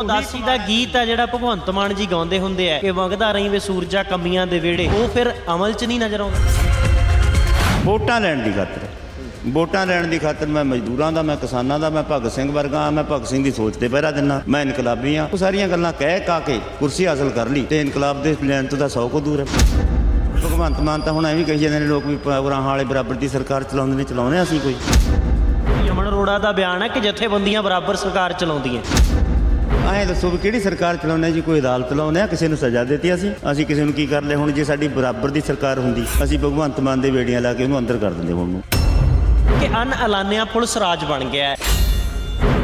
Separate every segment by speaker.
Speaker 1: ਉਦਾਸੀ ਦਾ ਗੀਤ ਆ ਜਿਹੜਾ ਭਗਵੰਤ ਮਾਨ ਜੀ ਗਾਉਂਦੇ ਹੁੰਦੇ ਆ ਕਿ ਵਗਦਾ ਰਹੀ ਵੇ ਸੂਰਜਾ ਕਮੀਆਂ ਦੇ ਵਿਹੜੇ ਉਹ ਫਿਰ ਅਮਲ 'ਚ ਨਹੀਂ ਨਜ਼ਰ ਆਉਂਦਾ।
Speaker 2: ਵੋਟਾਂ ਲੈਣ ਦੀ ਖਾਤਰ। ਵੋਟਾਂ ਲੈਣ ਦੀ ਖਾਤਰ ਮੈਂ ਮਜ਼ਦੂਰਾਂ ਦਾ ਮੈਂ ਕਿਸਾਨਾਂ ਦਾ ਮੈਂ ਭਗਤ ਸਿੰਘ ਵਰਗਾ ਮੈਂ ਭਗਤ ਸਿੰਘ ਦੀ ਸੋਚ ਤੇ ਪਹਿਰਾ ਦਿੰਦਾ। ਮੈਂ ਇਨਕਲਾਬੀ ਆ ਉਹ ਸਾਰੀਆਂ ਗੱਲਾਂ ਕਹਿ ਕਾ ਕੇ ਕੁਰਸੀ ਹਾਸਲ ਕਰ ਲਈ ਤੇ ਇਨਕਲਾਬ ਦੇ ਪਲਾਨ ਤੋਂ ਤਾਂ 100 ਕੋ ਦੂਰ ਹੈ। ਭਗਵੰਤ ਮਾਨ ਤਾਂ ਹੁਣ ਐਵੇਂ ਕਹੀ ਜਾਂਦੇ ਨੇ ਲੋਕ ਵੀ ਗੁਰਾਹਾਂ ਵਾਲੇ ਬਰਾਬਰ ਦੀ ਸਰਕਾਰ ਚਲਾਉਂਦੇ ਨੇ ਚਲਾਉਂਦੇ ਹਾਂ ਅਸੀਂ ਕੋਈ।
Speaker 1: ਯਮਨ ਅਰੋੜਾ ਦਾ ਬਿਆਨ ਹੈ ਕਿ ਜਥੇਬੰਦੀਆਂ ਬਰਾਬਰ ਸਰਕਾਰ ਚਲਾਉਂਦੀਆਂ।
Speaker 2: ਐਂ ਦੱਸੋ ਵੀ ਕਿਹੜੀ ਸਰਕਾਰ ਚਲਾਉਂਦੇ ਜੀ? ਕੋਈ ਅਦਾਲਤ ਚਲਾਉਂਦੇ ਆ? ਕਿਸੇ ਨੂੰ ਸਜ਼ਾ ਦਿੱਤੀ ਅਸੀਂ? ਅਸੀਂ ਕਿਸੇ ਨੂੰ ਕੀ ਕਰ ਲਿਆ ਹੁਣ ਜੇ ਸਾਡੀ ਬਰਾਬਰ ਦੀ ਸਰਕਾਰ ਹੁੰਦੀ ਅਸੀਂ ਭਗਵੰਤ ਮਾਨ ਦੇ ਵੇੜੀਆਂ ਲਾ ਕੇ ਉਹਨੂੰ ਅੰਦਰ ਕਰ ਦਿੰਦੇ ਹੁਣ। ਨੂੰ
Speaker 1: ਕਿ ਅਨ ਐਲਾਨਿਆ ਪੁਲਿਸ ਰਾਜ ਬਣ ਗਿਆ ਹੈ।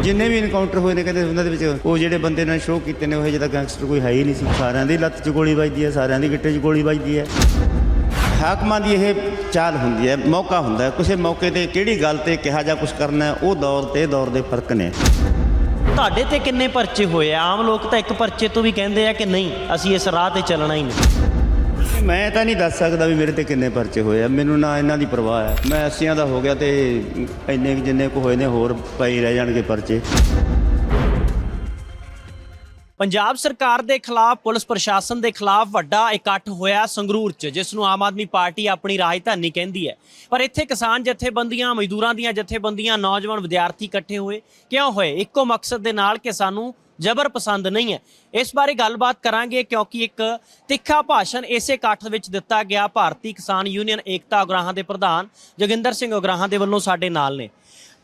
Speaker 2: ਜਿੰਨੇ ਵੀ ਇਨਕਾਊਂਟਰ ਹੋਏ ਨੇ ਕਹਿੰਦੇ ਉਹਨਾਂ ਦੇ ਵਿੱਚ ਉਹ ਜਿਹੜੇ ਬੰਦੇ ਨੇ ਸ਼ੋਅ ਕੀਤੇ ਨੇ ਉਹ ਜਿਹਦਾ ਗੈਂਗਸਟਰ ਕੋਈ ਹੈ ਹੀ ਨਹੀਂ ਸੀ। ਸਾਰਿਆਂ ਦੀ ਲੱਤ 'ਚ ਗੋਲੀ ਵੱਜਦੀ ਹੈ ਸਾਰਿਆਂ ਦੀ ਗਿੱਟੇ 'ਚ ਗੋਲੀ ਵੱਜਦੀ ਹੈ। ਹਾਕਮਾਂ ਦੀ ਇਹ ਚਾਲ ਹੁੰਦੀ ਹੈ ਮੌਕਾ ਹੁੰਦਾ ਹੈ। ਕਿਸੇ ਮੌਕੇ ਤੇ ਕਿਹੜੀ ਗੱਲ ਤੇ ਕਿਹਾ ਜਾ ਕੁਝ ਕਰਨਾ ਹੈ, ਉਹ ਦੌਰ ਤੇ ਦੌਰ ਦੇ ਫ਼ਰਕ ਨੇ।
Speaker 1: ਤੁਹਾਡੇ ਤੇ ਕਿੰਨੇ ਪਰਚੇ ਹੋਏ ਆ? ਆਮ ਲੋਕ ਤਾਂ ਇੱਕ ਪਰਚੇ ਤੋਂ ਵੀ ਕਹਿੰਦੇ ਆ ਕਿ ਨਹੀਂ, ਅਸੀਂ ਇਸ ਰਾਹ ਤੇ ਚੱਲਣਾ ਹੀ ਨਹੀਂ।
Speaker 2: ਮੈਂ ਤਾਂ ਨਹੀਂ ਦੱਸ ਸਕਦਾ ਵੀ ਮੇਰੇ ਤੇ ਕਿੰਨੇ ਪਰਚੇ ਹੋਏ ਆ। ਮੈਨੂੰ ਨਾ ਇਹਨਾਂ ਦੀ ਪਰਵਾਹ ਹੈ। ਮੈਂ 80 ਦਾ ਹੋ ਗਿਆ ਤੇ ਇੰਨੇ ਕੁ ਜਿੰਨੇ ਕੁ ਹੋਏ ਨੇ ਹੋਰ ਪਈ ਰਹਿ ਜਾਣਗੇ ਪਰਚੇ।
Speaker 1: ਪੰਜਾਬ ਸਰਕਾਰ ਦੇ ਖਿਲਾਫ, ਪੁਲਿਸ ਪ੍ਰਸ਼ਾਸਨ ਦੇ ਖਿਲਾਫ ਵੱਡਾ ਇਕੱਠ ਹੋਇਆ ਸੰਗਰੂਰ 'ਚ, ਜਿਸ ਨੂੰ ਆਮ ਆਦਮੀ ਪਾਰਟੀ ਆਪਣੀ ਰਾਜਧਾਨੀ ਕਹਿੰਦੀ ਹੈ। ਪਰ ਇੱਥੇ ਕਿਸਾਨ ਜਥੇਬੰਦੀਆਂ, ਮਜ਼ਦੂਰਾਂ ਦੀਆਂ ਜਥੇਬੰਦੀਆਂ, ਨੌਜਵਾਨ ਵਿਦਿਆਰਥੀ ਇਕੱਠੇ ਹੋਏ। ਕਿਉਂ ਹੋਏ? ਇੱਕੋ ਮਕਸਦ ਦੇ ਨਾਲ ਕਿ ਸਾਨੂੰ ਜ਼ਬਰ ਪਸੰਦ ਨਹੀਂ ਹੈ। ਇਸ ਬਾਰੇ ਗੱਲਬਾਤ ਕਰਾਂਗੇ ਕਿਉਂਕਿ ਇੱਕ ਤਿੱਖਾ ਭਾਸ਼ਣ ਇਸੇ ਇਕੱਠ ਵਿੱਚ ਦਿੱਤਾ ਗਿਆ। ਭਾਰਤੀ ਕਿਸਾਨ ਯੂਨੀਅਨ ਏਕਤਾ ਉਗਰਾਹਾਂ ਦੇ ਪ੍ਰਧਾਨ ਜੋਗਿੰਦਰ ਸਿੰਘ ਉਗਰਾਹਾਂ ਦੇ ਵੱਲੋਂ ਸਾਡੇ ਨਾਲ ਨੇ।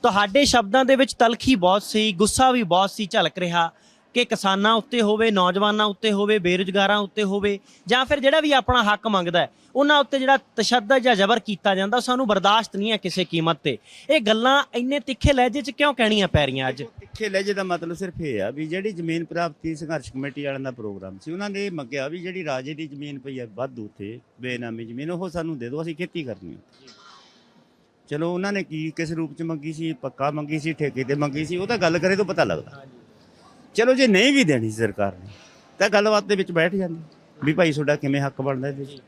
Speaker 1: ਤੁਹਾਡੇ ਸ਼ਬਦਾਂ ਦੇ ਵਿੱਚ ਤਲਖੀ ਬਹੁਤ ਸੀ, ਗੁੱਸਾ ਵੀ ਬਹੁਤ ਸੀ, ਝਲਕ ਰਿਹਾ। ਕਿ ਕਿਸਾਨਾਂ ਉੱਤੇ ਹੋਵੇ, ਨੌਜਵਾਨਾਂ ਉੱਤੇ ਹੋਵੇ, ਬੇਰੁਜ਼ਗਾਰਾਂ ਉੱਤੇ ਹੋਵੇ, ਜਾਂ ਫਿਰ ਜਿਹੜਾ ਵੀ ਆਪਣਾ ਹੱਕ ਮੰਗਦਾ ਉਹਨਾਂ ਉੱਤੇ ਜਿਹੜਾ ਤਸ਼ੱਦਦ ਜਾਂ ਜ਼ਬਰ ਕੀਤਾ ਜਾਂਦਾ ਸਾਨੂੰ ਬਰਦਾਸ਼ਤ ਨਹੀਂ ਹੈ ਕਿਸੇ ਕੀਮਤ ਤੇ। ਇਹ ਗੱਲਾਂ ਇੰਨੇ ਤਿੱਖੇ ਲਹਿਜੇ 'ਚ ਕਿਉਂ ਕਹਿਣੀਆਂ ਪੈ ਰਹੀਆਂ ਅੱਜ?
Speaker 2: ਤਿੱਖੇ ਲਹਿਜੇ ਦਾ ਮਤਲਬ ਸਿਰਫ ਇਹ ਆ ਵੀ ਜਿਹੜੀ ਜ਼ਮੀਨ ਪ੍ਰਾਪਤੀ ਸੰਘਰਸ਼ ਕਮੇਟੀ ਵਾਲਿਆਂ ਦਾ ਪ੍ਰੋਗਰਾਮ ਸੀ, ਉਹਨਾਂ ਨੇ ਮੰਗਿਆ ਵੀ ਜਿਹੜੀ ਰਾਜੇ ਦੀ ਜ਼ਮੀਨ ਪਈ ਹੈ ਵਾਧੂ ਉੱਥੇ, ਬੇਨਾਮੀ ਜ਼ਮੀਨ, ਉਹ ਸਾਨੂੰ ਦੇ ਦਿਓ, ਅਸੀਂ ਖੇਤੀ ਕਰਨੀ ਹੈ। ਚਲੋ, ਉਹਨਾਂ ਨੇ ਕੀ ਕਿਸ ਰੂਪ ਚ ਮੰਗੀ ਸੀ, ਪੱਕਾ ਮੰਗੀ ਸੀ, ਠੇਕੇ ਤੇ ਮੰਗੀ ਸੀ, ਉਹ ਤਾਂ ਗੱਲ ਕਰੇ ਤਾਂ ਪਤਾ ਲੱਗਦਾ। ਚਲੋ ਜੇ ਨਹੀਂ ਵੀ ਦੇਣੀ ਸੀ ਸਰਕਾਰ ਨੇ, ਤਾਂ ਗੱਲਬਾਤ ਦੇ ਵਿੱਚ ਬੈਠ ਜਾਂਦੇ। ਵੀ ਭਾਈ ਤੁਹਾਡਾ ਕਿਵੇਂ ਹੱਕ ਬਣਦਾ ਇਹਦੇ 'ਚ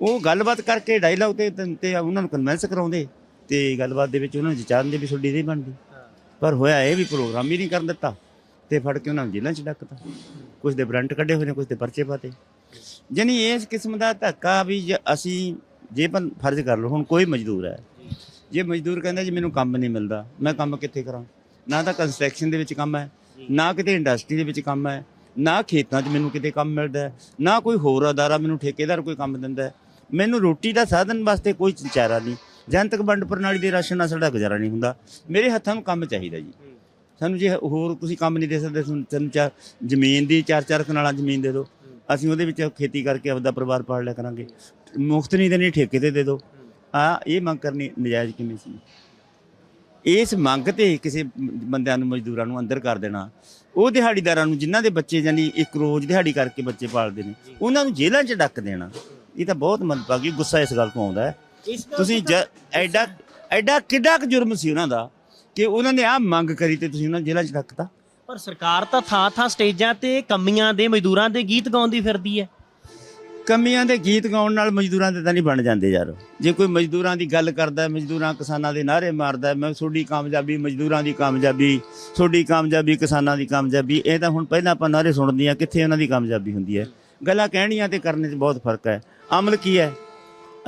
Speaker 2: ਉਹ ਗੱਲਬਾਤ ਕਰਕੇ ਡਾਇਲੌਗ ਤੇ ਤੇ ਉਹਨਾਂ ਨੂੰ ਕਨਵਿੰਸ ਕਰਾਉਂਦੇ, ਤੇ ਗੱਲਬਾਤ ਦੇ ਵਿੱਚ ਉਹਨਾਂ ਨੂੰ ਜਚਾਉਂਦੇ ਵੀ ਤੁਹਾਡੀ ਨਹੀਂ ਬਣਦੀ। ਪਰ ਹੋਇਆ ਇਹ ਵੀ ਪ੍ਰੋਗਰਾਮ ਹੀ ਨਹੀਂ ਕਰਨ ਦਿੱਤਾ, ਤੇ ਫੜ ਕੇ ਉਹਨਾਂ ਨੂੰ ਜੇਲ੍ਹਾਂ 'ਚ ਡੱਕਤਾ। ਕੁਝ ਦੇ ਬਰੰਟ ਕੱਢੇ ਹੋਏ ਨੇ ਕੁਝ ਦੇ ਪਰਚੇ ਪਾਤੇ। ਜਾਣੀ ਇਸ ਕਿਸਮ ਦਾ ਧੱਕਾ ਵੀ ਜੇ ਅਸੀਂ ਜੇ ਪਰ ਫਰਜ਼ ਕਰ ਲਓ, ਹੁਣ ਕੋਈ ਮਜ਼ਦੂਰ ਹੈ। ਜੇ ਮਜ਼ਦੂਰ ਕਹਿੰਦਾ ਜੀ ਮੈਨੂੰ ਕੰਮ ਨਹੀਂ ਮਿਲਦਾ, ਮੈਂ ਕੰਮ ਕਿੱਥੇ ਕਰਾਂ? ਨਾ ਤਾਂ ਕੰਸਟਰਕਸ਼ਨ ਦੇ ਵਿੱਚ ਕੰਮ ਹੈ ਨਾ ਕਿਤੇ ਇੰਡਸਟਰੀ ਦੇ ਵਿੱਚ ਕੰਮ ਹੈ ਨਾ ਖੇਤਾਂ 'ਚ ਮੈਨੂੰ ਕਿਤੇ ਕੰਮ ਮਿਲਦਾ ਨਾ ਕੋਈ ਹੋਰ ਅਦਾਰਾ ਮੈਨੂੰ ਠੇਕੇਦਾਰ ਕੋਈ ਕੰਮ ਦਿੰਦਾ। ਮੈਨੂੰ ਰੋਟੀ ਦਾ ਸਾਧਨ ਵਾਸਤੇ ਕੋਈ ਚਾਰਾ ਨਹੀਂ ਜਨਤਕ ਵੰਡ ਪ੍ਰਣਾਲੀ ਦੇ ਰਾਸ਼ਨ ਨਾਲ ਸਾਡਾ ਗੁਜ਼ਾਰਾ ਨਹੀਂ ਹੁੰਦਾ। ਮੇਰੇ ਹੱਥਾਂ ਨੂੰ ਕੰਮ ਚਾਹੀਦਾ ਜੀ। ਸਾਨੂੰ ਜੇ ਹੋਰ ਤੁਸੀਂ ਕੰਮ ਨਹੀਂ ਦੇ ਸਕਦੇ ਤਿੰਨ ਚਾਰ ਜ਼ਮੀਨ ਦੀ ਚਾਰ ਚਾਰ ਕਨਾਲਾਂ ਜ਼ਮੀਨ ਦੇ ਦਿਓ। ਅਸੀਂ ਉਹਦੇ ਵਿੱਚ ਖੇਤੀ ਕਰਕੇ ਆਪਦਾ ਪਰਿਵਾਰ ਪਾਲ ਲਿਆ ਕਰਾਂਗੇ। ਮੁਫਤ ਨਹੀਂ ਦੇਣੀ ਠੇਕੇ ਤੇ ਦੇ ਦਿਓ। ਆ ਇਹ ਮੰਗ ਕਰਨੀ ਨਜਾਇਜ਼ ਕਿਵੇਂ ਸੀ? ਇਸ ਮੰਗ ਤੇ ਕਿਸੇ ਬੰਦਿਆਂ ਨੂੰ ਮਜ਼ਦੂਰਾਂ ਨੂੰ ਅੰਦਰ ਕਰ ਦੇਣਾ। ਉਹ ਦਿਹਾੜੀਦਾਰਾਂ ਨੂੰ ਜਿਨ੍ਹਾਂ ਦੇ ਬੱਚੇ ਜਾਨੀ ਇੱਕ ਰੋਜ਼ ਦਿਹਾੜੀ ਕਰਕੇ ਬੱਚੇ ਪਾਲਦੇ ਨੇ ਉਹਨਾਂ ਨੂੰ ਜੇਲ੍ਹਾਂ 'ਚ ਡੱਕ ਦੇਣਾ। ਇਹ ਤਾਂ ਬਹੁਤ ਮੰਦਭਾਗੀ ਗੁੱਸਾ ਇਸ ਗੱਲ ਤੋਂ ਆਉਂਦਾ ਹੈ। ਤੁਸੀਂ ਐਡਾ ਐਡਾ ਕਿੱਡਾ ਕੁ ਜੁਰਮ ਸੀ ਉਹਨਾਂ ਦਾ ਕਿ ਉਹਨਾਂ ਨੇ ਆ ਮੰਗ ਕਰੀ ਤੇ ਤੁਸੀਂ ਉਹਨਾਂ ਜੇਲ੍ਹਾਂ 'ਚ ਰੱਖਤਾ
Speaker 1: ਪਰ ਸਰਕਾਰ ਤਾਂ ਥਾਂ ਥਾਂ ਸਟੇਜਾਂ ਤੇ ਕਮੀਆਂ ਦੇ ਮਜ਼ਦੂਰਾਂ ਦੇ ਗੀਤ ਗਾਉਂਦੀ ਫਿਰਦੀ ਹੈ।
Speaker 2: ਕਮੀਆਂ ਦੇ ਗੀਤ ਗਾਉਣ ਨਾਲ ਮਜ਼ਦੂਰਾਂ ਦੇ ਤਾਂ ਨਹੀਂ ਬਣ ਜਾਂਦੇ ਯਾਰ। ਜੇ ਕੋਈ ਮਜ਼ਦੂਰਾਂ ਦੀ ਗੱਲ ਕਰਦਾ, ਮਜ਼ਦੂਰਾਂ ਕਿਸਾਨਾਂ ਦੇ ਨਾਅਰੇ ਮਾਰਦਾ, ਮੈਂ ਤੁਹਾਡੀ ਕਾਮਯਾਬੀ, ਮਜ਼ਦੂਰਾਂ ਦੀ ਕਾਮਯਾਬੀ, ਤੁਹਾਡੀ ਕਾਮਯਾਬੀ, ਕਿਸਾਨਾਂ ਦੀ ਕਾਮਯਾਬੀ, ਇਹ ਤਾਂ ਹੁਣ ਪਹਿਲਾਂ ਆਪਾਂ ਨਾਅਰੇ ਸੁਣਦੇ ਆ ਕਿੱਥੇ ਉਹਨਾਂ ਦੀ ਕਾਮਯਾਬੀ ਹੁੰਦੀ ਹੈ। ਗੱਲਾਂ ਕਹਿਣੀਆਂ ਤੇ ਕਰਨੇ 'ਚ ਬਹੁਤ ਫ਼ਰਕ ਹੈ। ਅਮਲ ਕੀ ਹੈ?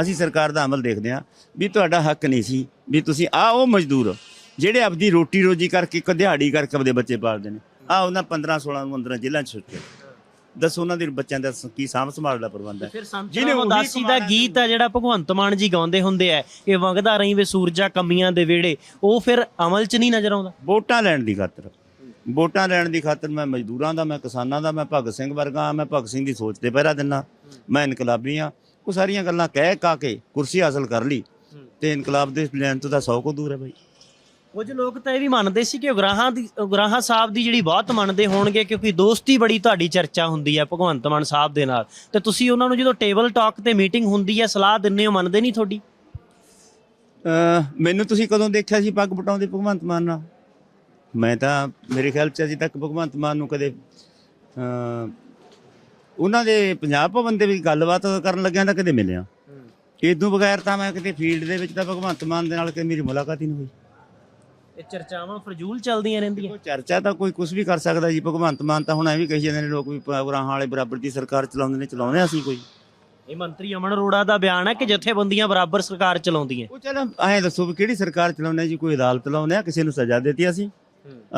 Speaker 2: ਅਸੀਂ ਸਰਕਾਰ ਦਾ ਅਮਲ ਦੇਖਦੇ ਹਾਂ ਵੀ ਤੁਹਾਡਾ ਹੱਕ ਨਹੀਂ ਸੀ ਵੀ ਤੁਸੀਂ ਆ ਉਹ ਮਜ਼ਦੂਰ, ਜਿਹੜੇ ਆਪਦੀ ਰੋਟੀ ਰੋਜੀ ਕਰਕੇ ਇੱਕ ਦਿਹਾੜੀ ਕਰਕੇ ਆਪਦੇ ਬੱਚੇ ਪਾਲਦੇ ਨੇ। ਆ ਉਹਨਾਂ 15 16 ਨੂੰ ਅੰਦਰ ਜੇਲ੍ਹਾਂ 'ਚ ਸੁੱਟੇ। ਦੱਸੋ ਉਹਨਾਂ ਦੇ ਬੱਚਿਆਂ ਦਾ ਸ- ਕੀ ਸਾਂਭ ਸੰਭਾਲ ਦਾ ਪ੍ਰਬੰਧ ਹੈ?
Speaker 1: ਫਿਰ ਸੰਤ
Speaker 2: ਜਿਹਨੇ ਉਹੀ
Speaker 1: ਉਦਾਸੀ ਦਾ ਗੀਤ ਆ ਜਿਹੜਾ ਭਗਵੰਤ ਮਾਨ ਜੀ ਗਾਉਂਦੇ ਹੁੰਦੇ ਆ ਕਿ ਵਗਦਾ ਰਹੀ ਵੇ ਸੂਰਜਾ ਕਮੀਆਂ ਦੇ ਵਿਹੜੇ। ਉਹ ਫਿਰ ਅਮਲ 'ਚ ਨਹੀਂ ਨਜ਼ਰ ਆਉਂਦਾ?
Speaker 2: ਵੋਟਾਂ ਲੈਣ ਦੀ ਖਾਤਰ। ਵੋਟਾਂ ਲੈਣ ਦੀ ਖਾਤਰ ਮੈਂ ਮਜ਼ਦੂਰਾਂ ਦਾ ਮੈਂ ਕਿਸਾਨਾਂ ਦਾ ਮੈਂ ਭਗਤ ਸਿੰਘ ਵਰਗਾ ਮੈਂ ਭਗਤ ਸਿੰਘ ਦੀ ਸੋਚ ਤੇ ਪਹਿਰਾ ਦਿੰਦਾ। ਮੈਂ ਇਨਕਲਾਬੀ ਆ ਉਹ ਸਾਰੀਆਂ ਗੱਲਾਂ ਕਹਿ ਕਾ ਕੇ ਕੁਰਸੀ ਹਾਸਲ ਕਰ ਲਈ। ਤੇ ਇਨਕਲਾਬ ਦੇ ਪਲਾਨ ਤੋਂ ਤਾਂ 100 ਕੋ ਦੂਰ ਹੈ ਬਾਈ।
Speaker 1: ਕੁਝ ਲੋਕ ਤਾਂ ਇਹ ਵੀ ਮੰਨਦੇ ਸੀ ਕਿ ਉਗਰਾਹਾਂ ਦੀ ਉਗਰਾਹਾਂ ਸਾਹਿਬ ਦੀ ਜਿਹੜੀ ਬਹੁਤ ਮੰਨਦੇ ਹੋਣਗੇ ਕਿਉਂਕਿ ਦੋਸਤੀ ਬੜੀ ਤੁਹਾਡੀ ਚਰਚਾ ਹੁੰਦੀ ਹੈ ਭਗਵੰਤ ਮਾਨ ਸਾਹਿਬ ਦੇ ਨਾਲ। ਤੇ ਤੁਸੀਂ ਉਹਨਾਂ ਨੂੰ ਜਦੋਂ ਟੇਬਲ ਟਾਕ ਤੇ ਮੀਟਿੰਗ ਹੁੰਦੀ ਹੈ ਸਲਾਹ ਦਿੰਦੇ ਹੋ ਮੰਨਦੇ ਨਹੀਂ ਤੁਹਾਡੀ?
Speaker 2: ਮੈਨੂੰ ਤੁਸੀਂ ਕਦੋਂ ਦੇਖਿਆ ਸੀ ਪੱਗ ਪਟਾਉਂਦੇ ਭਗਵੰਤ ਮਾਨ ਨਾਲ? ਮੈਂ ਤਾਂ ਮੇਰੇ ਖਿਆਲ ਚ ਅਜੇ ਤੱਕ ਭਗਵੰਤ ਮਾਨ ਨੂੰ ਕਦੇ ਉਹਨਾਂ ਦੇ ਪੰਜਾਬ ਭਵਨ ਦੇ ਵਿੱਚ ਗੱਲਬਾਤ ਕਰਨ ਲੱਗਿਆ ਤਾਂ ਕਦੇ ਮਿਲਿਆ। ਇਦੋਂ ਬਗੈਰ ਤਾਂ ਮੈਂ ਕਿਤੇ ਫੀਲਡ ਦੇ ਵਿੱਚ ਤਾਂ ਭਗਵੰਤ ਮਾਨ ਦੇ ਨਾਲ ਕਿ ਮੇਰੀ ਮੁਲਾਕਾਤ ਹੀ ਨਹੀਂ ਹੋਈ।
Speaker 1: ਇਹ ਚਰਚਾਵਾਂ ਫਰਜ਼ੂਲ ਚੱਲਦੀਆਂ ਰਹਿੰਦੀਆਂ।
Speaker 2: ਚਰਚਾ ਤਾਂ ਕੋਈ ਕੁਝ ਵੀ ਕਰ ਸਕਦਾ ਜੀ ਭਗਵੰਤ ਮਾਨ ਤਾਂ ਹੁਣ ਐਵੇਂ ਕਹੀ ਜਾਂਦੇ ਨੇ ਲੋਕ ਵੀ ਪ੍ਰੋਗਰਾਮ ਵਾਲੇ ਬਰਾਬਰ ਦੀ ਸਰਕਾਰ ਚਲਾਉਂਦੇ ਨੇ ਚਲਾਉਂਦੇ ਹਾਂ ਅਸੀਂ ਕੋਈ।
Speaker 1: ਇਹ ਮੰਤਰੀ ਅਮਨ ਅਰੋੜਾ ਦਾ ਬਿਆਨ ਹੈ ਕਿ ਜਥੇਬੰਦੀਆਂ ਬਰਾਬਰ ਸਰਕਾਰ ਚਲਾਉਂਦੀਆਂ।
Speaker 2: ਉਹ ਚਲ ਐਂ ਦੱਸੋ ਵੀ ਕਿਹੜੀ ਸਰਕਾਰ ਚਲਾਉਂਦੇ ਜੀ? ਕੋਈ ਅਦਾਲਤ ਲਾਉਂਦੇ ਆ ਕਿਸੇ ਨੂੰ ਸਜ਼ਾ ਦਿੱਤੀ ਅਸੀਂ?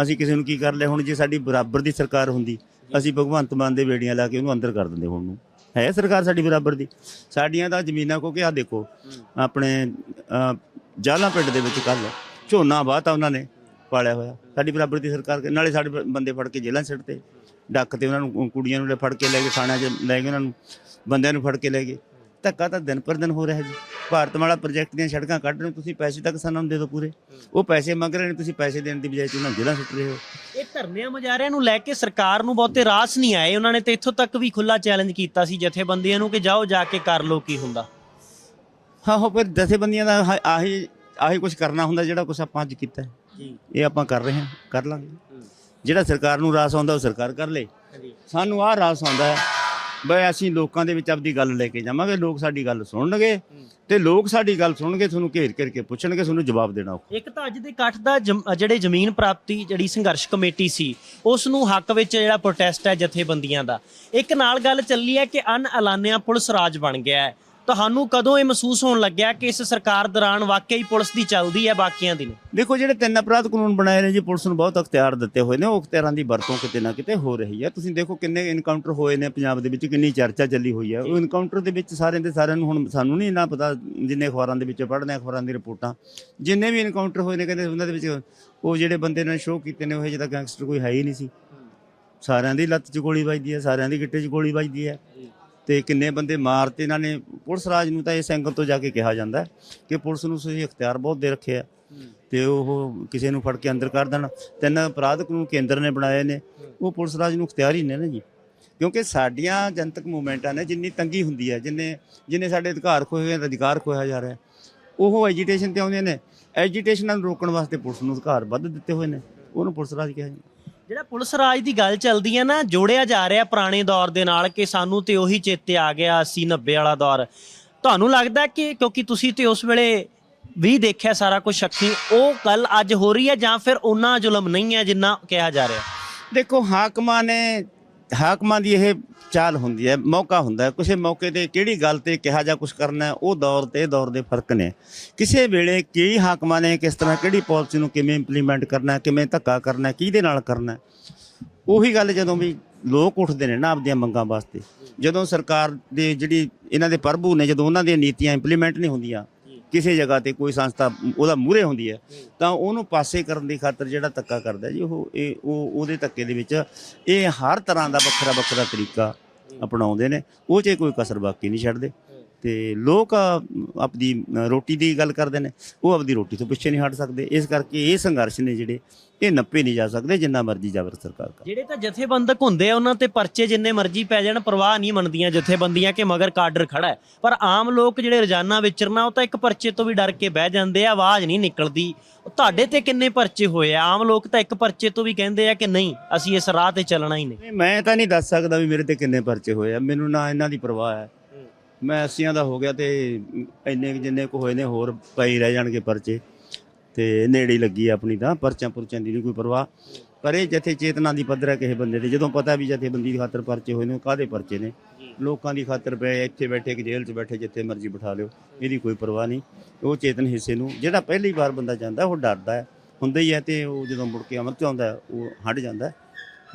Speaker 2: ਅਸੀਂ ਕਿਸੇ ਨੂੰ ਕੀ ਕਰ ਲਿਆ? ਹੁਣ ਜੇ ਸਾਡੀ ਬਰਾਬਰ ਦੀ ਸਰਕਾਰ ਹੁੰਦੀ ਅਸੀਂ ਭਗਵੰਤ ਮਾਨ ਦੇ ਬੇੜੀਆਂ ਲਾ ਕੇ ਉਹਨੂੰ ਅੰਦਰ ਕਰ ਦਿੰਦੇ ਹੁਣ ਨੂੰ। ਹੈ ਸਰਕਾਰ ਸਾਡੀ ਬਰਾਬਰ ਦੀ? ਸਾਡੀਆਂ ਤਾਂ ਜ਼ਮੀਨਾਂ ਕੋ ਕਿ ਆ ਦੇਖੋ ਆਪਣੇ ਜਾਲਾਂ ਪਿੰਡ ਦੇ ਵਿੱਚ ਕੱਲ ਝੋਨਾ ਵਾਹਤਾ ਉਹਨਾਂ ਨੇ ਪਾਲਿਆ ਹੋਇਆ। ਸਾਡੀ ਬਰਾਬਰ ਦੀ ਸਰਕਾਰ ਕੇ- ਨਾਲੇ ਸਾਡੇ ਬੰਦੇ ਫੜ ਕੇ ਜੇਲ੍ਹਾਂ 'ਚ ਸਿੱਟਦੇ। ਡੱਕ ਤੇ ਉਹਨਾਂ ਨੂੰ ਕੁੜੀਆਂ ਨੂੰ ਲੈ ਫੜ ਕੇ ਲੈ ਕੇ ਥਾਣਿਆਂ 'ਚ ਲੈ ਗਏ ਉਹਨਾਂ ਨੂੰ। ਬੰਦਿਆਂ ਨੂੰ ਫੜ ਕੇ ਲੈ ਗਏ। ਧੱਕਾ ਤਾਂ ਦਿਨ ਪਰ ਦਿਨ ਹੋ ਰਿਹਾ ਜੀ। ਭਾਰਤ ਮਾਲਾ ਪ੍ਰੋਜੈਕਟ ਦੀਆਂ ਸੜਕਾਂ ਕੱਢ ਰਹੇ ਤੁਸੀਂ ਪੈਸੇ ਤਾਂ ਕਿਸਾਨਾਂ ਨੂੰ ਦੇ ਦਿਓ ਪੂਰੇ। ਉਹ ਪੈਸੇ ਮੰਗ ਰਹੇ ਨੇ ਤੁਸੀਂ ਪੈਸੇ ਦੇਣ ਦੀ ਬਜਾਏ ਉਹਨਾਂ ਜੇਲ੍ਹਾਂ ਸੁੱਟ ਰਹੇ ਹੋ।
Speaker 1: ਇਹ ਧਰਨਿਆਂ ਮੁਜ਼ਾਹਰਿਆਂ ਨੂੰ ਲੈ ਕੇ ਸਰਕਾਰ ਨੂੰ ਬਹੁਤੇ ਰਾਸ ਨਹੀਂ ਆਏ। ਉਹਨਾਂ ਨੇ ਤੇ ਇੱਥੋਂ ਤੱਕ ਵੀ ਖੁੱਲਾ ਚੈਲੰਜ ਕੀਤਾ ਸੀ ਜਥੇਬੰਦੀਆਂ ਨੂੰ ਕਿ ਜਾਓ ਜਾ ਕੇ ਕਰ ਲਓ ਕੀ ਹੁੰਦਾ।
Speaker 2: ਹਾਂ ਹੋ ਫਿਰ ਜਥੇਬੰਦੀਆਂ ਦਾ ਆਹ- ਆਹੀ ਕੁਝ ਕਰਨਾ ਹੁੰਦਾ ਜਿਹੜਾ ਕੁਝ ਆਪਾਂ ਅੱਜ ਕੀਤਾ ਹੈ।
Speaker 1: ਜੀ।
Speaker 2: ਇਹ ਆਪਾਂ ਕਰ ਰਹੇ ਹਾਂ ਕਰ ਲਾਂਗੇ। ਜਿਹੜਾ ਸਰਕਾਰ ਨੂੰ ਰਾਸ ਆਉਂਦਾ ਉਹ ਸਰਕਾਰ ਕਰ ਲੇ। ਸਾਨੂੰ ਆਹ ਰਾਸ ਆਉਂਦਾ ਹੈ ਬਈ ਅਸੀਂ ਲੋਕਾਂ ਦੇ ਵਿੱਚ ਆਪਦੀ ਗੱਲ ਲੈ ਕੇ ਜਾਵਾਂਗੇ ਲੋਕ ਸਾਡੀ ਗੱਲ ਸੁਣਨਗੇ ਤੇ ਲੋਕ ਸਾਡੀ ਗੱਲ ਸੁਣਨਗੇ ਤੁਹਾਨੂੰ ਘੇਰ ਘੇਰ ਕੇ ਪੁੱਛਣਗੇ ਤੁਹਾਨੂੰ ਜਵਾਬ ਦੇਣਾ ਔਖਾ।
Speaker 1: ਇੱਕ ਤਾਂ ਅੱਜ ਦੇ ਇਕੱਠ ਦਾ ਜਮ- ਅ, ਜਿਹੜੇ ਜ਼ਮੀਨ ਪ੍ਰਾਪਤੀ ਜਿਹੜੀ ਸੰਘਰਸ਼ ਕਮੇਟੀ ਸੀ ਉਸ ਨੂੰ ਹੱਕ ਵਿੱਚ ਜਿਹੜਾ ਪ੍ਰੋਟੈਸਟ ਹੈ ਜਥੇਬੰਦੀਆਂ ਦਾ। ਇੱਕ ਨਾਲ ਗੱਲ ਚੱਲੀ ਹੈ ਕਿ ਅਨ ਐਲਾਨਿਆ ਪੁਲਿਸ ਰਾਜ ਬਣ ਗਿਆ ਹੈ। ਤੁਹਾਨੂੰ ਕਦੋਂ ਇਹ ਮਹਿਸੂਸ ਹੋਣ ਲੱਗਿਆ ਕਿ ਇਸ ਸਰਕਾਰ ਦੌਰਾਨ ਵਾਕਈ ਪੁਲਿਸ ਦੀ ਚੱਲਦੀ ਹੈ ਬਾਕੀਆਂ ਦੀ ਨਹੀਂ?
Speaker 2: ਦੇਖੋ, ਜਿਹੜੇ ਤਿੰਨ ਅਪਰਾਧ ਕਾਨੂੰਨ ਬਣਾਏ ਨੇ ਜੀ, ਪੁਲਿਸ ਨੂੰ ਬਹੁਤ ਅਖਤਿਆਰ ਦਿੱਤੇ ਹੋਏ ਨੇ। ਉਹ ਅਖਤਿਆਰਾਂ ਦੀ ਵਰਤੋਂ ਕਿਤੇ ਨਾ ਕਿਤੇ ਹੋ ਰਹੀ ਹੈ। ਤੁਸੀਂ ਦੇਖੋ ਕਿੰਨੇ ਇਨਕਾਊਂਟਰ ਹੋਏ ਨੇ ਪੰਜਾਬ ਦੇ ਵਿੱਚ, ਕਿੰਨੀ ਚਰਚਾ ਚੱਲੀ ਹੋਈ ਹੈ। ਉਹ ਇਨਕਾਊਂਟਰ ਦੇ ਵਿੱਚ ਸਾਰਿਆਂ ਦੇ ਸਾਰਿਆਂ ਨੂੰ ਹੁਣ ਸਾਨੂੰ ਨਹੀਂ ਇੰਨਾ ਪਤਾ ਜਿੰਨੇ ਅਖਬਾਰਾਂ ਦੇ ਵਿੱਚ ਪੜ੍ਹਦੇ ਅਖਬਾਰਾਂ ਦੀ ਰਿਪੋਰਟਾਂ। ਜਿੰਨੇ ਵੀ ਇਨਕਾਊਂਟਰ ਹੋਏ ਨੇ, ਕਹਿੰਦੇ ਉਹਨਾਂ ਦੇ ਵਿੱਚ ਉਹ ਜਿਹੜੇ ਬੰਦੇ ਨੇ ਸ਼ੋਅ ਕੀਤੇ ਨੇ, ਉਹ ਜਿਹਦਾ ਗੈਂਗਸਟਰ ਕੋਈ ਹੈ ਹੀ ਨਹੀਂ ਸੀ। ਸਾਰਿਆਂ ਦੀ ਲੱਤ 'ਚ ਗੋਲੀ ਵੱਜਦੀ ਹੈ, ਸਾਰਿਆਂ ਦੀ ਗਿੱਟੇ 'ਚ ਗੋਲੀ ਵੱਜਦੀ ਹੈ। ਤੇ ਕਿੰਨੇ ਬੰਦੇ ਮਾਰਤੇ ਇਹਨਾਂ ਨੇ, ਪੁਲਿਸ ਰਾਜ ਨੂੰ ਤਾਂ ਇਸ ਐਂਗਲ ਤੋਂ ਜਾ ਕੇ ਕਿਹਾ ਜਾਂਦਾ ਹੈ ਕਿ ਪੁਲਿਸ ਨੂੰ ਤੁਸੀਂ ਅਖਤਿਆਰ ਬਹੁਤ ਦੇ ਰੱਖਿਆ ਤੇ ਉਹ ਕਿਸੇ ਨੂੰ ਫੜ ਕੇ ਅੰਦਰ ਕਰ ਦੇਣ। ਤਿੰਨ ਅਪਰਾਧ ਕਾਨੂੰਨ ਕੇਂਦਰ ਨੇ ਬਣਾਏ ਨੇ। ਉਹ ਪੁਲਿਸ ਰਾਜ ਨੂੰ ਅਖਤਿਆਰ ਹੀ ਨੇ ਨਾ ਜੀ। ਕਿਉਂਕਿ ਸਾਡੀਆਂ ਜਨਤਕ ਮੂਵਮੈਂਟਾਂ ਨੇ ਜਿੰਨੀ ਤੰਗੀ ਹੁੰਦੀ ਹੈ, ਜਿੰਨੇ ਜਿੰਨੇ ਸਾਡੇ ਅਧਿਕਾਰ ਖੋਏ ਹੋਏ ਨੇ, ਅਧਿਕਾਰ ਖੋਇਆ ਜਾ ਰਿਹਾ ਉਹ ਐਜੀਟੇਸ਼ਨ ਤੇ ਆਉਂਦੇ ਨੇ। ਐਜੀਟੇਸ਼ਨਾਂ ਨੂੰ ਰੋਕਣ ਵਾਸਤੇ ਪੁਲਿਸ ਨੂੰ ਅਧਿਕਾਰ ਵੱਧ ਦਿੱਤੇ ਹੋਏ ਨੇ। ਉਹਨੂੰ ਪੁਲਿਸ ਰਾਜ ਕਿਹਾ ਜਾਂਦਾ
Speaker 1: ਜਿਹੜਾ ਪੁਲਿਸ ਰਾਜ ਦੀ ਗੱਲ ਚੱਲਦੀ ਹੈ ਨਾ, ਜੋੜਿਆ ਜਾ ਰਿਹਾ ਪੁਰਾਣੇ ਦੌਰ ਦੇ ਨਾਲ ਕਿ ਸਾਨੂੰ ਤੇ ਉਹੀ ਚੇਤੇ ਆ ਗਿਆ 80 90 ਵਾਲਾ ਦੌਰ। ਤੁਹਾਨੂੰ ਲੱਗਦਾ ਕਿ ਕਿਉਂਕਿ ਤੁਸੀਂ ਤੇ ਉਸ ਵੇਲੇ ਵੀ ਦੇਖਿਆ ਸਾਰਾ ਕੁਝ ਸ਼ੱਕੀ ਉਹ ਗੱਲ ਅੱਜ ਹੋ ਰਹੀ ਹੈ ਜਾਂ ਫਿਰ ਉਹਨਾਂ ਜ਼ੁਲਮ ਨਹੀਂ ਹੈ ਜਿੰਨਾ ਕਿਹਾ ਜਾ ਰਿਹਾ?
Speaker 2: ਦੇਖੋ, ਹਾਕਮਾਂ ਨੇ ਹਾਕਮਾਂ ਦੀ ਇਹ ਚਾਲ ਹੁੰਦੀ ਹੈ, ਮੌਕਾ ਹੁੰਦਾ ਹੈ। ਕਿਸੇ ਮੌਕੇ ਤੇ ਕਿਹੜੀ ਗੱਲ ਤੇ ਕਿਹਾ ਜਾ ਕੁਝ ਕਰਨਾ ਉਹ ਦੌਰ ਤੇ ਦੌਰ ਦੇ ਫ਼ਰਕ ਨੇ। ਕਿਸੇ ਵੇਲੇ ਕੀ ਹਾਕਮਾਂ ਨੇ ਕਿਸ ਤਰ੍ਹਾਂ, ਕਿਹੜੀ ਪਾਲਿਸੀ ਨੂੰ ਕਿਵੇਂ ਇੰਪਲੀਮੈਂਟ ਕਰਨਾ ਕਿਵੇਂ ਧੱਕਾ ਕਰਨਾ ਕਿਹਦੇ ਨਾਲ ਕਰਨਾ ਉਹੀ ਗੱਲ ਜਦੋਂ ਵੀ ਲੋਕ ਉੱਠਦੇ ਨੇ ਨਾ ਆਪਦੀਆਂ ਮੰਗਾਂ ਵਾਸਤੇ, ਜਦੋਂ ਸਰਕਾਰ ਦੇ ਜਿਹੜੀ ਇਹਨਾਂ ਦੇ ਪ੍ਰਭੂ ਨੇ, ਜਦੋਂ ਉਹਨਾਂ ਦੀਆਂ ਨੀਤੀਆਂ ਇੰਪਲੀਮੈਂਟ ਨਹੀਂ ਹੁੰਦੀਆਂ ਕਿਸੇ ਜਗ੍ਹਾ ਤੇ ਕੋਈ ਸੰਸਥਾ ਉਹਦਾ ਮੂਹਰੇ ਹੁੰਦੀ ਹੈ, ਤਾਂ ਉਹਨੂੰ ਪਾਸੇ ਕਰਨ ਦੀ ਖਾਤਰ ਜਿਹੜਾ ਧੱਕਾ ਕਰਦਾ ਜੀ, ਉਹ ਇਹ, ਉਹ, ਉਹਦੇ ਧੱਕੇ ਦੇ ਵਿੱਚ ਇਹ ਹਰ ਤਰ੍ਹਾਂ ਦਾ ਵੱਖਰਾ ਵੱਖਰਾ ਤਰੀਕਾ ਅਪਣਾਉਂਦੇ ਨੇ, ਉਹ 'ਚ ਕੋਈ ਕਸਰ ਬਾਕੀ ਨਹੀਂ ਛੱਡਦੇ। ਤੇ ਲੋਕ ਆਪਦੀ ਰੋਟੀ ਦੀ ਗੱਲ ਕਰਦੇ ਨੇ ਉਹ ਆਪਦੀ ਰੋਟੀ ਤੋਂ ਪਿੱਛੇ ਨਹੀਂ ਹਟ ਸਕਦੇ। ਇਸ ਕਰਕੇ ਇਹ ਸੰਘਰਸ਼ ਨੇ ਜਿਹੜੇ ਇਹ ਨੱਪੇ ਨਹੀਂ ਜਾ ਸਕਦੇ ਜਿੰਨਾ ਮਰਜ਼ੀ ਜ਼ਬਰ ਸਰਕਾਰ ਕਰ।
Speaker 1: ਜਿਹੜੇ ਤਾਂ ਜਥੇਬੰਦਕ ਹੁੰਦੇ ਆ ਉਹਨਾਂ ਤੇ ਪਰਚੇ ਜਿੰਨੇ ਮਰਜ਼ੀ ਪੈ ਜਾਣ ਪਰਵਾਹ ਨਹੀਂ ਮੰਨਦੀਆਂ ਜਥੇਬੰਦੀਆਂ ਕਿ ਮਗਰ ਕਾਡਰ ਖੜਾ ਹੈ। ਪਰ ਆਮ ਲੋਕ ਜਿਹੜੇ ਰੋਜ਼ਾਨਾ ਵਿਚਰਨਾ ਉਹ ਤਾਂ ਇੱਕ ਪਰਚੇ ਤੋਂ ਵੀ ਡਰ ਕੇ ਬਹਿ ਜਾਂਦੇ ਆ ਆਵਾਜ਼ ਨਹੀਂ ਨਿਕਲਦੀ। ਤੁਹਾਡੇ ਤੇ ਕਿੰਨੇ ਪਰਚੇ ਹੋਏ ਆ? ਆਮ ਲੋਕ ਤਾਂ ਇੱਕ ਪਰਚੇ ਤੋਂ ਵੀ ਕਹਿੰਦੇ ਆ ਕਿ ਨਹੀਂ ਅਸੀਂ ਇਸ ਰਾਹ ਤੇ ਚੱਲਣਾ ਹੀ ਨਹੀਂ,
Speaker 2: ਮੈਂ ਤਾਂ ਨਹੀਂ ਦੱਸ ਸਕਦਾ ਵੀ ਮੇਰੇ ਤੇ ਕਿੰਨੇ ਪਰਚੇ ਹੋਏ ਆ ਮੈਨੂੰ ਨਾ ਇਹਨਾਂ ਦੀ ਪਰਵਾਹ ਹੈ। ਮੈਂ 80 ਦਾ ਹੋ ਗਿਆ ਤੇ ਇੰਨੇ ਕੁ ਜਿੰਨੇ ਕੁ ਹੋਏ ਨੇ, ਹੋਰ ਪਈ ਰਹਿ ਜਾਣਗੇ ਪਰਚੇ। ਤੇ ਨੇੜੇ ਲੱਗੀ ਆ ਆਪਣੀ ਤਾਂ, ਪਰਚਾਂ ਪੁਰਚਾਂ ਦੀ ਨਹੀਂ ਕੋਈ ਪਰਵਾਹ। ਪਰ ਇਹ ਜਥੇ ਚੇਤਨਾ ਦੀ ਪੱਧਰ ਹੈ ਕਿਸੇ ਬੰਦੇ ਦੇ ਜਦੋਂ ਪਤਾ ਵੀ ਜਥੇਬੰਦੀ ਦੀ ਖਾਤਰ ਪਰਚੇ ਹੋਏ ਨੇ, ਉਹ ਕਾਹਦੇ ਪਰਚੇ ਨੇ? ਲੋਕਾਂ ਦੀ ਖਾਤਰ ਪਏ, ਇੱਥੇ ਬੈਠੇ ਕਿ ਜੇਲ੍ਹ 'ਚ ਬੈਠੇ, ਜਿੱਥੇ ਮਰਜ਼ੀ ਬਿਠਾ ਲਿਓ। ਇਹਦੀ ਕੋਈ ਪਰਵਾਹ ਨਹੀਂ। ਉਹ ਚੇਤਨ ਹਿੱਸੇ ਨੂੰ, ਜਿਹੜਾ ਪਹਿਲੀ ਵਾਰ ਬੰਦਾ ਜਾਂਦਾ, ਉਹ ਡਰਦਾ ਹੈ। ਹੁੰਦਾ ਹੀ ਹੈ ਤੇ ਉਹ ਜਦੋਂ ਮੁੜ ਕੇ ਅਮਲ 'ਚ ਆਉਂਦਾ, ਉਹ ਹਟ ਜਾਂਦਾ ਹੈ।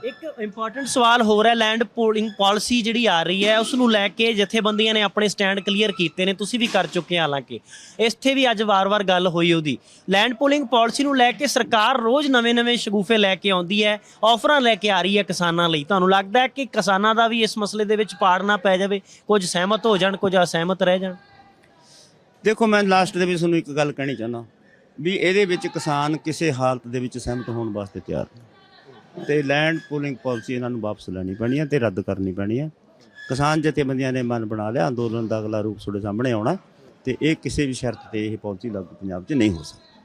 Speaker 1: ਇੱਕ ਇੰਪੋਰਟੈਂਟ ਸਵਾਲ ਹੋ ਰਿਹਾ ਲੈਂਡ ਪੂਲਿੰਗ ਪਾਲਿਸੀ ਜਿਹੜੀ ਆ ਰਹੀ ਹੈ ਉਸ ਨੂੰ ਲੈ ਕੇ ਜਥੇਬੰਦੀਆਂ ਨੇ ਆਪਣੇ ਸਟੈਂਡ ਕਲੀਅਰ ਕੀਤੇ ਨੇ, ਤੁਸੀਂ ਵੀ ਕਰ ਚੁੱਕੇ ਆ ਹਾਲਾਂਕਿ। ਇੱਥੇ ਵੀ ਅੱਜ ਵਾਰ-ਵਾਰ ਗੱਲ ਹੋਈ ਉਹਦੀ। ਲੈਂਡ ਪੂਲਿੰਗ ਪਾਲਿਸੀ ਨੂੰ ਲੈ ਕੇ ਸਰਕਾਰ ਰੋਜ਼ ਨਵੇਂ-ਨਵੇਂ ਸ਼ਗੂਫੇ ਲੈ ਕੇ ਆਉਂਦੀ ਹੈ ਆਫਰਾਂ ਲੈ ਕੇ ਆ ਰਹੀ ਹੈ ਕਿਸਾਨਾਂ ਲਈ। ਤੁਹਾਨੂੰ ਲੱਗਦਾ ਹੈ ਕਿ ਕਿਸਾਨਾਂ ਦਾ ਵੀ ਇਸ ਮਸਲੇ ਦੇ ਵਿੱਚ ਪਾੜਨਾ ਪੈ ਜਾਵੇ? ਕੁਝ ਸਹਿਮਤ ਹੋ ਜਾਣ, ਕੁਝ ਅਸਹਿਮਤ ਰਹਿ ਜਾਣ?
Speaker 2: ਦੇਖੋ, ਮੈਂ ਲਾਸਟ ਦੇ ਵਿੱਚ ਤੁਹਾਨੂੰ ਇੱਕ ਗੱਲ ਕਹਿਣੀ ਚਾਹੁੰਦਾ। ਵੀ ਇਹਦੇ ਵਿੱਚ ਕਿਸਾਨ ਕਿਸੇ ਹਾਲਤ ਦੇ ਵਿੱਚ ਸਹਿਮਤ ਹੋਣ ਵਾਸਤੇ ਤਿਆਰ ਨੇ ਤੇ ਲੈਂਡ ਪੂਲਿੰਗ ਪਾਲਿਸੀ ਇਹਨਾਂ ਨੂੰ ਵਾਪਸ ਲੈਣੀ ਪੈਣੀ ਹੈ ਤੇ ਰੱਦ ਕਰਨੀ ਪੈਣੀ ਹੈ। ਕਿਸਾਨ ਜਥੇਬੰਦੀਆਂ ਨੇ ਮਨ ਬਣਾ ਲਿਆ, ਅੰਦੋਲਨ ਦਾ ਅਗਲਾ ਰੂਪ ਤੁਹਾਡੇ ਸਾਹਮਣੇ ਆਉਣਾ ਤੇ ਇਹ ਕਿਸੇ ਵੀ ਸ਼ਰਤ ਤੇ ਇਹ ਪਾਲਿਸੀ ਲਾਗੂ ਪੰਜਾਬ 'ਚ ਨਹੀਂ ਹੋ ਸਕਦੀ।